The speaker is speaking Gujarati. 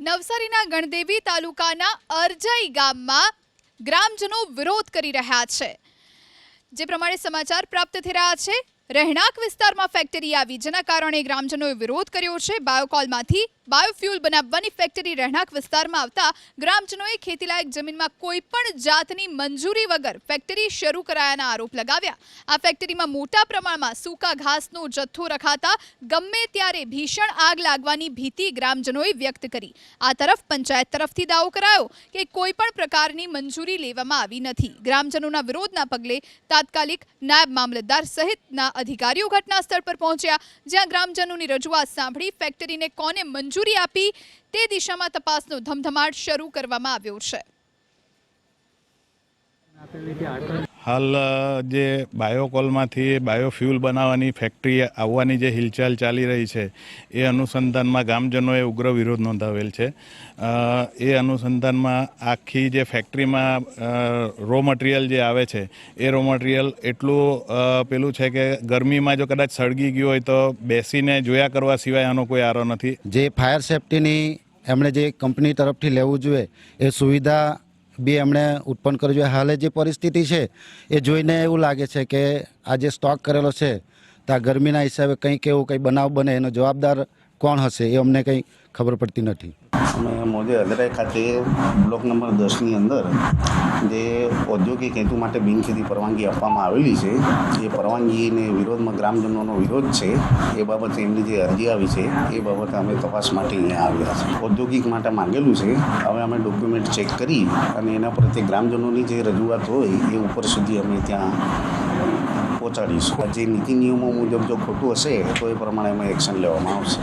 નવસારીના ગણદેવી તાલુકાના અરજાઈ ગામમાં ગ્રામજનો વિરોધ કરી રહ્યા છે. જે પ્રમાણે સમાચાર પ્રાપ્ત થઈ રહ્યા છે, રહેણાંક વિસ્તારમાં ફેક્ટરી આવી, જેના કારણે ગ્રામજનોએ વિરોધ કર્યો છે. બાયોકોલમાંથી બાયોફ્યુલ બનાવવાની ફેક્ટરી રહેણાંક વિસ્તારમાં આવતા ગ્રામજનોએ ખેતીલાયક જમીનમાં કોઈ પણ જાતની મંજૂરી વગર ફેક્ટરી શરૂ કરાયાના આરોપ લગાવ્યા. આ ફેક્ટરીમાં મોટા પ્રમાણમાં સૂકા ઘાસનો જથ્થો રખાતા ગમે ત્યારે ભીષણ આગ લાગવાની ભીતિ ગ્રામજનોએ વ્યક્ત કરી. આ તરફ પંચાયત તરફથી દાવો કરાયો કે કોઈ પણ પ્રકારની મંજૂરી લેવામાં આવી નથી. ગ્રામજનોના વિરોધના પગલે તાત્કાલિક નાયબ મામલતદાર સહિતના અધિકારીઓ ઘટના સ્થળ પર પહોંચ્યા, જ્યાં ગ્રામજનોની રજૂઆત સાંભળી ફેક્ટરીને કોને મંજૂરી આપી તે દિશામાં તપાસનો ધમધમાટ શરૂ કરવામાં આવ્યો છે. હાલ જે બાયોકોલમાંથી બાયોફ્યુલ બનાવવાની ફેક્ટરી આવવાની જે હિલચાલ ચાલી રહી છે, એ અનુસંધાનમાં ગામજનોએ ઉગ્ર વિરોધ નોંધાવેલ છે. એ અનુસંધાનમાં આખી જે ફેક્ટરીમાં રો મટીરિયલ જે આવે છે, એ રો મટીરિયલ એટલું પેલું છે કે ગરમીમાં જો કદાચ સળગી ગયું હોય તો બેસીને જોયા કરવા સિવાય આનો કોઈ આરો નથી. જે ફાયર સેફટીની એમણે જે કંપની તરફથી લેવું જોઈએ, એ સુવિધા બી એમણે ઉત્પન્ન કર્યું છે. હાલે જે પરિસ્થિતિ છે, એ જોઈને એવું લાગે છે કે આ જે સ્ટોક કરેલો છે, તો આ ગરમીના હિસાબે કંઈક એવું કંઈ બનાવ બને, એનો જવાબદાર કોણ હશે, એ અમને કંઈ ખબર પડતી નથી. અમે મોજે અદરાઈ ખાતે બ્લોક નંબર દસની અંદર જે ઔદ્યોગિક હેતુ માટે બિનખેતી પરવાનગી આપવામાં આવેલી છે, એ પરવાનગીને વિરોધમાં ગ્રામજનોનો વિરોધ છે, એ બાબતે એમની જે અરજી આવી છે, એ બાબતે અમે તપાસ માટે અહીંયા આવ્યા છે ઔદ્યોગિક માટે માંગેલું છે, હવે અમે ડોક્યુમેન્ટ ચેક કરી અને એના પ્રત્યે ગ્રામજનોની જે રજૂઆત હોય, એ ઉપર સુધી અમે ત્યાં પહોંચાડીશું. જે નીતિ નિયમો મુજબ જો ખોટું હશે, તો એ પ્રમાણે અમે એક્શન લેવામાં આવશે.